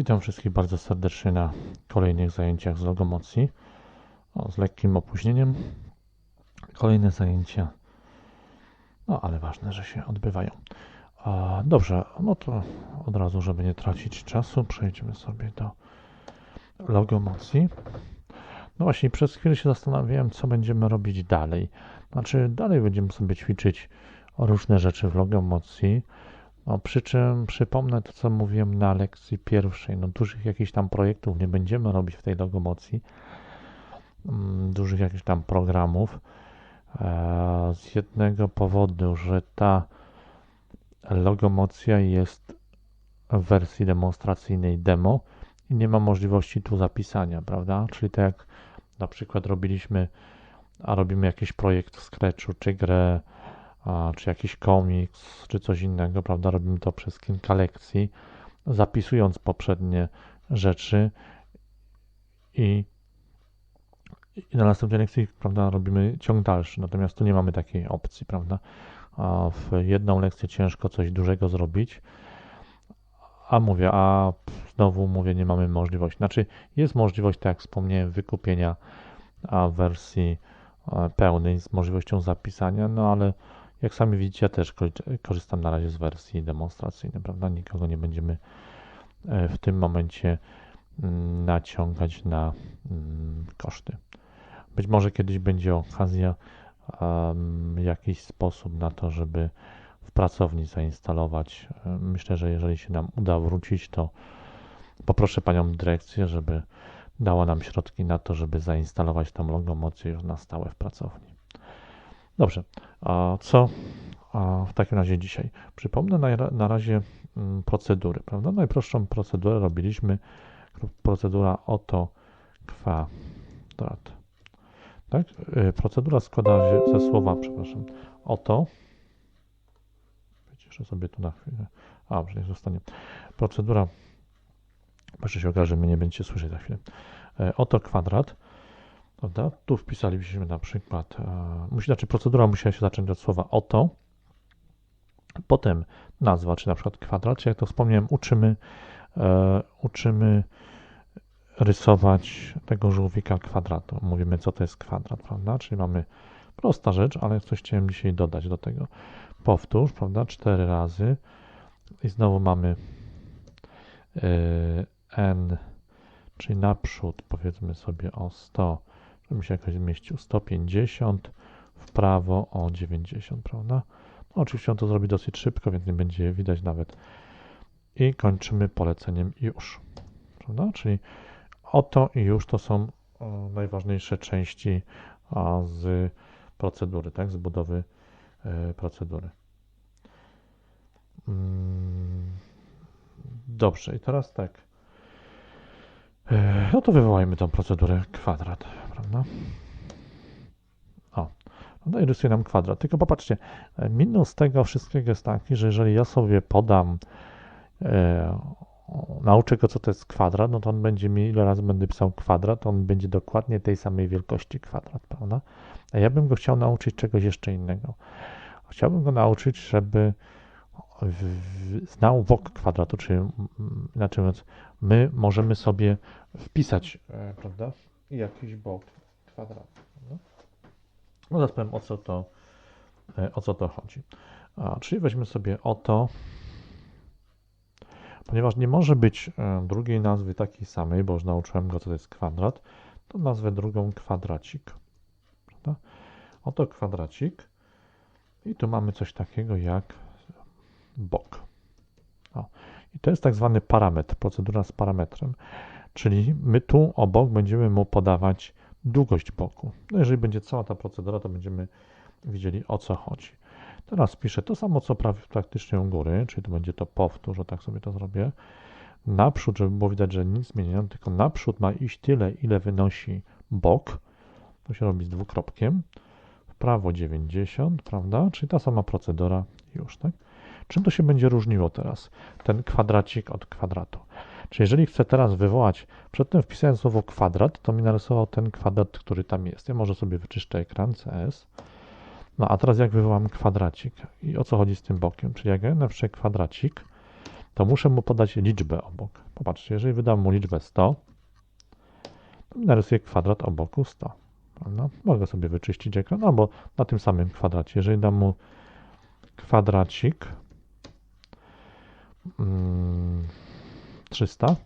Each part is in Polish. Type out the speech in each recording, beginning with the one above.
Witam wszystkich bardzo serdecznie na kolejnych zajęciach z logomocji. O, z lekkim opóźnieniem. Kolejne zajęcia. No, ale ważne, że się odbywają. Dobrze, no to od razu, żeby nie tracić czasu, przejdźmy sobie do logomocji. No właśnie, przez chwilę się zastanawiałem, co będziemy robić dalej. Znaczy, dalej będziemy sobie ćwiczyć różne rzeczy w logomocji. Przy czym przypomnę to, co mówiłem na lekcji pierwszej. No, dużych jakichś tam projektów nie będziemy robić w tej logomocji, mm, dużych jakichś tam programów. E, z jednego powodu, że ta logomocja jest w wersji demonstracyjnej demo i nie ma możliwości tu zapisania, prawda? Czyli tak jak na przykład robiliśmy, a robimy jakiś projekt w Scratchu, czy grę, czy jakiś komiks, czy coś innego, prawda? Robimy to przez kilka lekcji, zapisując poprzednie rzeczy i, i na następnej lekcji, prawda, robimy ciąg dalszy. Natomiast tu nie mamy takiej opcji, prawda? A w jedną lekcję ciężko coś dużego zrobić. A mówię, a znowu mówię, nie mamy możliwości. Znaczy, jest możliwość, tak jak wspomniałem, wykupienia wersji pełnej z możliwością zapisania, no ale jak sami widzicie, ja też korzystam na razie z wersji demonstracyjnej, prawda? Nikogo nie będziemy e, w tym momencie mm, naciągać na mm, koszty. Być może kiedyś będzie okazja w jakiś sposób na to, żeby w pracowni zainstalować. Myślę, że jeżeli się nam uda wrócić, to poproszę panią dyrekcję, żeby dała nam środki na to, żeby zainstalować tą logomocję już na stałe w pracowni. Dobrze, a co w takim razie dzisiaj? Przypomnę na, razie mm, procedury, prawda? Najprostszą procedurę robiliśmy, procedura oto kwadrat. Tak? Y, procedura składa się ze słowa, przepraszam, oto. Wyciszę sobie tu na chwilę. A, że niech zostanie. Procedura, proszę się okaże, że mnie nie będziecie słyszeć za chwilę. E, oto kwadrat Prawda? Tu wpisalibyśmy na przykład, e, musi, znaczy procedura musiała się zacząć od słowa oto, potem nazwa, czy na przykład kwadrat. Jak to wspomniałem, uczymy, e, uczymy rysować tego żółwika kwadratu. Mówimy, co to jest kwadrat, prawda? Czyli mamy prosta rzecz, ale coś chciałem dzisiaj dodać do tego. Powtórz, prawda? Cztery razy i znowu mamy e, n, czyli naprzód, powiedzmy sobie o 100 żeby się jakoś zmieścił 150 w prawo o 90, prawda? No, oczywiście on to zrobi dosyć szybko, więc nie będzie widać nawet. I kończymy poleceniem już, prawda? Czyli oto i już to są o, najważniejsze części z procedury, tak? Z budowy e, procedury. Mm, dobrze, i teraz tak. E, no to wywołajmy tą procedurę kwadrat prawda? O, no i rysuje nam kwadrat. Tylko popatrzcie, minus tego wszystkiego jest taki, że jeżeli ja sobie podam, e, nauczę go, co to jest kwadrat, no to on będzie mi, ile razy będę pisał kwadrat, on będzie dokładnie tej samej wielkości kwadrat, prawda? A ja bym go chciał nauczyć czegoś jeszcze innego. Chciałbym go nauczyć, żeby znał wok kwadratu, czyli inaczej mówiąc, my możemy sobie wpisać, e, prawda, jakiś bok kwadratu. No, no powiem o co to, e, o co to chodzi. A, czyli weźmy sobie oto, ponieważ nie może być e, drugiej nazwy takiej samej, bo już nauczyłem go, co to jest kwadrat, to nazwę drugą kwadracik. Prawda? Oto kwadracik i tu mamy coś takiego jak bok. O. I to jest tak zwany parametr, procedura z parametrem. Czyli my tu obok będziemy mu podawać długość boku. No jeżeli będzie cała ta procedura, to będziemy widzieli o co chodzi. Teraz piszę to samo, co praktycznie u góry, czyli to będzie to powtórz, tak sobie to zrobię. Naprzód, żeby było widać, że nic zmieniam, tylko naprzód ma iść tyle, ile wynosi bok. To się robi z dwukropkiem. W prawo 90, prawda? Czyli ta sama procedura już, tak? Czym to się będzie różniło teraz, ten kwadracik od kwadratu? Czyli jeżeli chcę teraz wywołać, przedtem wpisałem słowo kwadrat, to mi narysował ten kwadrat, który tam jest. Ja może sobie wyczyszczę ekran CS. No a teraz jak wywołam kwadracik i o co chodzi z tym bokiem? Czyli jak ja napiszę kwadracik, to muszę mu podać liczbę obok. Popatrzcie, jeżeli wydam mu liczbę 100, to narysuję kwadrat o boku 100. Prawda? Mogę sobie wyczyścić ekran, albo na tym samym kwadracie. Jeżeli dam mu kwadracik 300,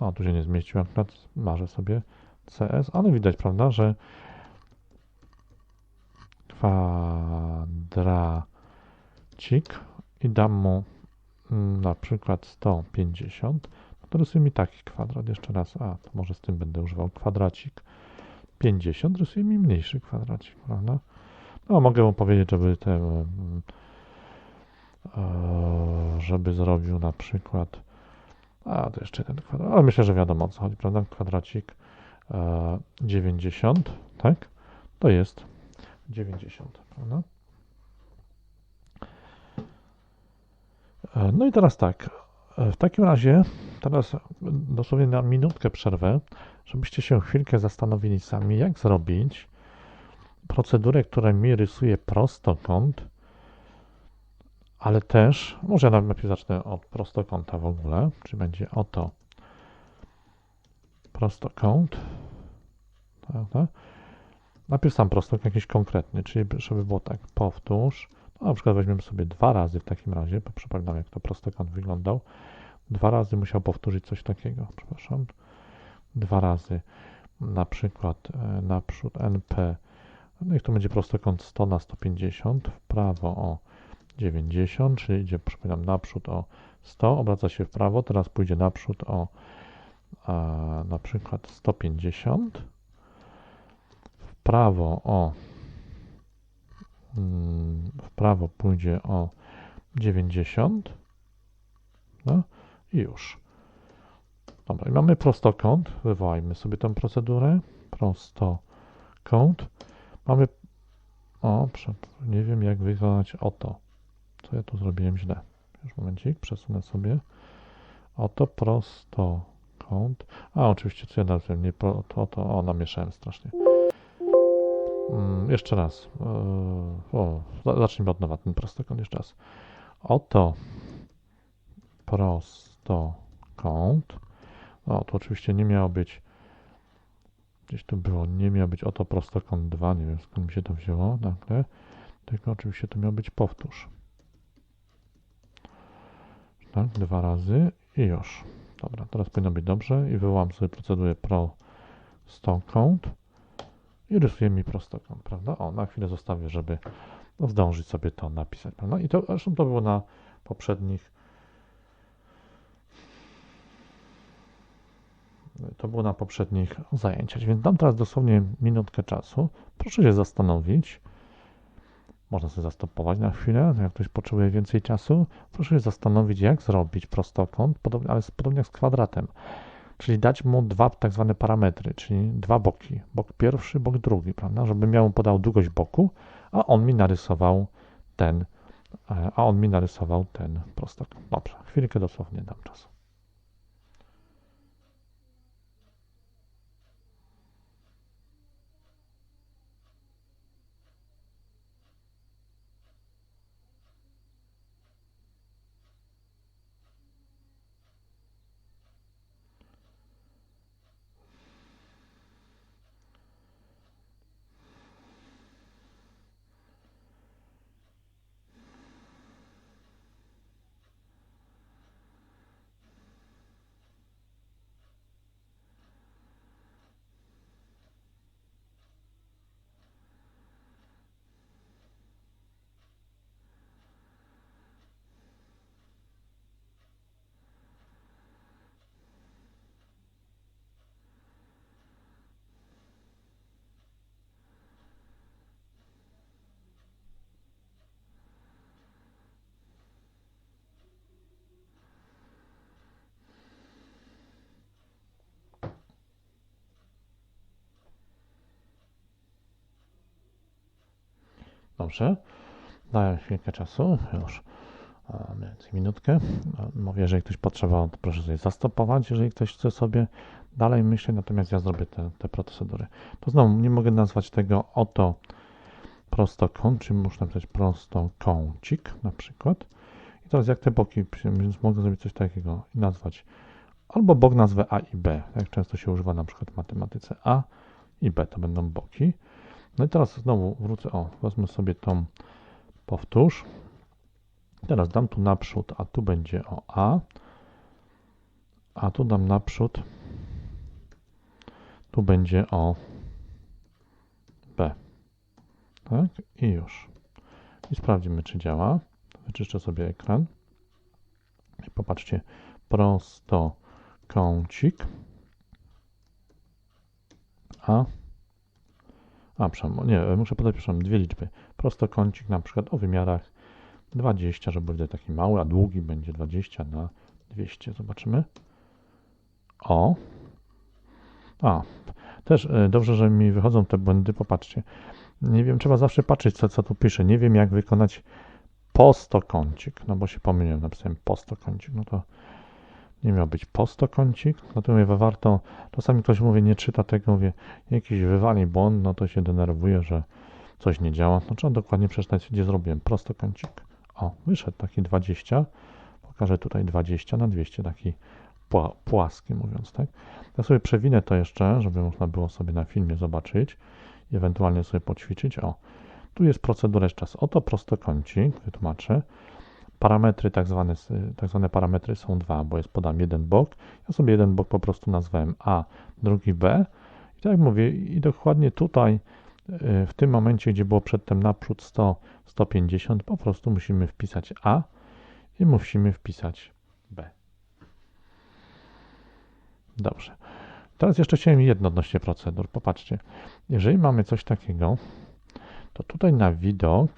no tu się nie zmieścił akurat, marzę sobie CS, ale widać, prawda, że kwadracik i dam mu mm, na przykład 150, no to rysuję mi taki kwadrat. Jeszcze raz, a to może z tym będę używał kwadracik 50, rysuję mi mniejszy kwadracik, prawda? No, mogę mu powiedzieć, żeby te, mm, żeby zrobił na przykład, a to jeszcze ten kwadrat, ale myślę, że wiadomo o co chodzi, prawda? Kwadracik 90, e, tak? To jest 90, prawda? E, no i teraz tak, w takim razie, teraz dosłownie na minutkę przerwę, żebyście się chwilkę zastanowili sami, jak zrobić procedurę, która mi rysuje prostokąt, ale też, może ja najpierw zacznę od prostokąta w ogóle, czyli będzie oto prostokąt, prawda? Najpierw sam prostokąt jakiś konkretny, czyli żeby było tak, powtórz, no, na przykład weźmiemy sobie dwa razy w takim razie, bo przypominam jak to prostokąt wyglądał, dwa razy musiał powtórzyć coś takiego, przepraszam, dwa razy, na przykład e, naprzód NP, no niech to będzie prostokąt 100 na 150, w prawo o 90, czyli idzie, przypominam, naprzód o 100, obraca się w prawo, teraz pójdzie naprzód o a, na przykład 150, w prawo o mm, w prawo pójdzie o 90, no i już. Dobra, i mamy prostokąt. Wywołajmy sobie tę procedurę. Prostokąt. Mamy. O, nie wiem jak wykonać oto. Co ja tu zrobiłem źle. Już momencik, przesunę sobie. Oto prostokąt. A, oczywiście, co ja nazwałem? Nie to, to, to, o, namieszałem strasznie. Mm, jeszcze raz. Yy, o, zacznijmy od nowa ten prostokąt jeszcze raz. Oto prostokąt o, to oczywiście nie miało być, gdzieś tu było, nie miało być oto prostokąt 2, nie wiem skąd mi się to wzięło nagle, tylko oczywiście to miał być powtórz. Tak, dwa razy i już. Dobra, teraz powinno być dobrze i wywołam sobie procedurę prostokąt i rysuję mi prostokąt, prawda? O, na chwilę zostawię, żeby zdążyć sobie to napisać, prawda? I to, zresztą to było na poprzednich To było na poprzednich zajęciach, więc dam teraz dosłownie minutkę czasu. Proszę się zastanowić. Można sobie zastopować na chwilę, jak ktoś potrzebuje więcej czasu. Proszę się zastanowić, jak zrobić prostokąt, podobnie, ale podobnie jak z kwadratem. Czyli dać mu dwa tak zwane parametry, czyli dwa boki. Bok pierwszy, bok drugi, prawda? Żeby ja mu podał długość boku, a on mi narysował ten, e, a on mi narysował ten prostokąt. Dobrze, chwilkę dosłownie dam czasu. Dobrze. Daję chwilkę czasu, już mniej więcej minutkę. Mówię, jeżeli ktoś potrzebował, to proszę sobie zastopować, jeżeli ktoś chce sobie dalej myśleć, natomiast ja zrobię te, te procedury. To znowu nie mogę nazwać tego oto prostokąt, czyli muszę napisać prostokącik na przykład. I teraz jak te boki, więc mogę zrobić coś takiego i nazwać albo bok nazwę A i B, jak często się używa na przykład w matematyce. A i B to będą boki. No i teraz znowu wrócę, o, wezmę sobie tą, powtórz. Teraz dam tu naprzód, a tu będzie o A, a tu dam naprzód, tu będzie o B. Tak? I już. I sprawdzimy, czy działa. Wyczyszczę sobie ekran. I popatrzcie, prosto kącik. A. A, przepraszam, nie, muszę podać, przepraszam, dwie liczby. Prostokącik na przykład o wymiarach 20, żeby będzie taki mały, a długi będzie 20 na 200. Zobaczymy. O. A, też e, dobrze, że mi wychodzą te błędy. Popatrzcie. Nie wiem, trzeba zawsze patrzeć, co, co tu pisze. Nie wiem, jak wykonać postokącik. No bo się pomyliłem, napisałem postokącik. No to nie miał być postokącik. No to mówię, warto. Czasami ktoś mówi, nie czyta tego, mówię, jakiś wywali błąd, no to się denerwuje, że coś nie działa. No trzeba dokładnie przeczytać, gdzie zrobiłem prostokącik. O, wyszedł taki 20. Pokażę tutaj 20 na 200, taki płaski mówiąc, tak? Ja sobie przewinę to jeszcze, żeby można było sobie na filmie zobaczyć i ewentualnie sobie poćwiczyć. O, tu jest procedura jeszcze raz. Oto prostokącik, wytłumaczę. Parametry, tak zwane, tak zwane parametry są dwa, bo jest podam jeden bok. Ja sobie jeden bok po prostu nazwałem A, drugi B. I tak jak mówię, i dokładnie tutaj, y, w tym momencie, gdzie było przedtem naprzód 100, 150, po prostu musimy wpisać A i musimy wpisać B. Dobrze. Teraz jeszcze chciałem jedno odnośnie procedur. Popatrzcie, jeżeli mamy coś takiego, to tutaj na widok,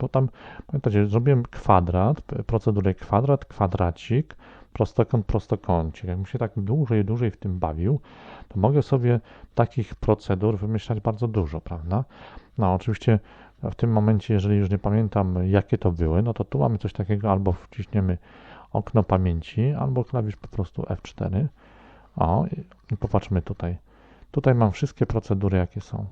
bo tam, pamiętacie, zrobiłem kwadrat, procedurę kwadrat, kwadracik, prostokąt, prostokącik. Jakbym się tak dłużej, dłużej w tym bawił, to mogę sobie takich procedur wymyślać bardzo dużo, prawda? No, oczywiście w tym momencie, jeżeli już nie pamiętam, jakie to były, no to tu mamy coś takiego, albo wciśniemy okno pamięci, albo klawisz po prostu F4. O, i popatrzmy tutaj. Tutaj mam wszystkie procedury, jakie są.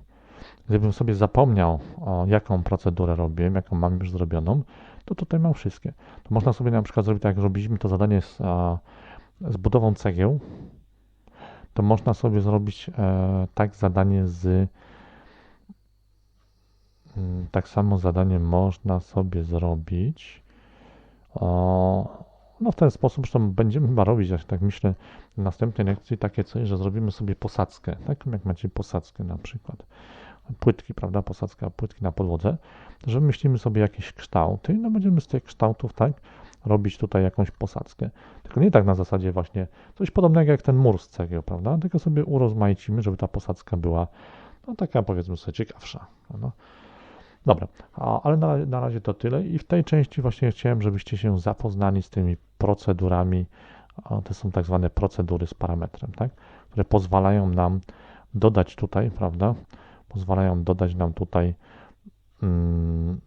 Gdybym sobie zapomniał, o jaką procedurę robiłem, jaką mam już zrobioną, to tutaj mam wszystkie. To można sobie na przykład zrobić tak, jak robiliśmy to zadanie z, a, z budową cegieł, to można sobie zrobić e, tak zadanie z mm, tak samo zadanie można sobie zrobić o, no w ten sposób, zresztą będziemy chyba robić, jak tak myślę, w następnej lekcji takie coś, że zrobimy sobie posadzkę, taką jak macie posadzkę na przykład płytki, prawda, posadzka płytki na podłodze, że myślimy sobie jakieś kształty no będziemy z tych kształtów, tak, robić tutaj jakąś posadzkę. Tylko nie tak na zasadzie właśnie coś podobnego jak ten mur z cegieł, prawda, tylko sobie urozmaicimy, żeby ta posadzka była no taka powiedzmy sobie ciekawsza. No. Dobra, ale na, na razie to tyle i w tej części właśnie chciałem, żebyście się zapoznali z tymi procedurami, to są tak zwane procedury z parametrem, tak, które pozwalają nam dodać tutaj, prawda, pozwalają dodać nam tutaj mm,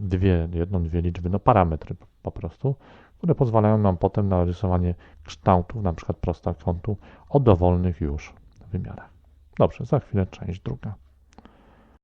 dwie, jedną, dwie liczby, no parametry po prostu, które pozwalają nam potem na rysowanie kształtów, na przykład prostokątu o dowolnych już wymiarach. Dobrze, za chwilę część druga.